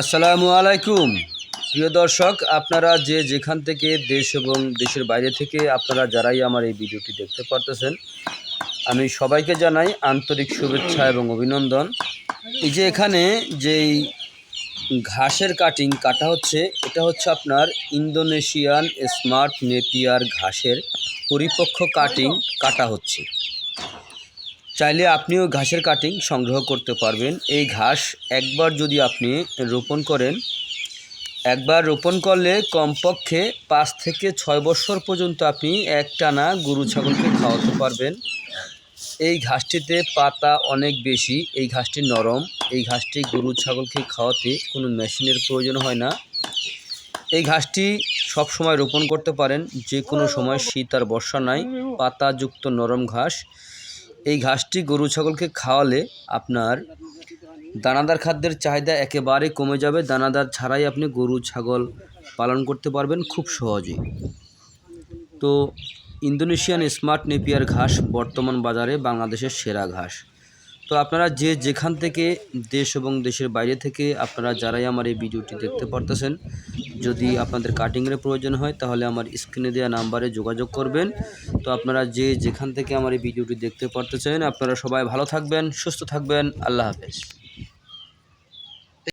আসসালামু আলাইকুম। প্রিয় দর্শক, আপনারা যে যেখান থেকে দেশ এবং দেশের বাইরে থেকে আপনারা যারাই আমার এই ভিডিওটি দেখতে পারতেছেন, আমি সবাইকে জানাই আন্তরিক শুভেচ্ছা এবং অভিনন্দন। এই যে এখানে যেই ঘাসের কাটিং কাটা হচ্ছে, এটা হচ্ছে আপনার ইন্দোনেশিয়ান স্মার্ট নেপিয়ার ঘাসের পরিপক্ক কাটিং কাটা হচ্ছে। চাইলে আপনিও ঘাসের কাটিং সংগ্রহ করতে পারবেন। এই ঘাস একবার যদি আপনি রোপণ করেন, একবার রোপণ করলে কমপক্ষে পাঁচ থেকে ছয় বছর পর্যন্ত আপনি একটানা গরু ছাগলকে খাওয়াতে পারবেন। এই ঘাসটিতে পাতা অনেক বেশি, এই ঘাসটি নরম, এই ঘাসটি গরু ছাগলকে খাওয়াতে কোনো মেশিনের প্রয়োজন হয় না। এই ঘাসটি সব সময় রোপণ করতে পারেন যে কোনো সময় শীত আর বর্ষা নাই, পাতাযুক্ত নরম ঘাস। এই ঘাসটি গরু ছাগলকে খাওয়ালে আপনার দানাদার খাদ্যের চাহিদা একেবারে কমে যাবে। দানাদার ছাড়াই আপনি গরু, ছাগল পালন করতে পারবেন খুব সহজেই তো ইন্দোনেশিয়ান স্মার্ট নেপিয়ার ঘাস বর্তমান বাজারে বাংলাদেশের সেরা ঘাস। তো আপনারা যে যেখান থেকে দেশ এবং দেশের বাইরে থেকে আপনারা যারাই আমার এই ভিডিওটি দেখতে পারতেছেন যদি আপনাদের কাটিংয়ের প্রয়োজন হয়, তাহলে আমার স্ক্রিনে দেওয়া নাম্বারে যোগাযোগ করবেন। তো আপনারা যে যেখান থেকে আমার এই ভিডিওটি দেখতে পারতে পারতেছেন আপনারা সবাই ভালো থাকবেন, সুস্থ থাকবেন, আল্লাহ হাফেজ।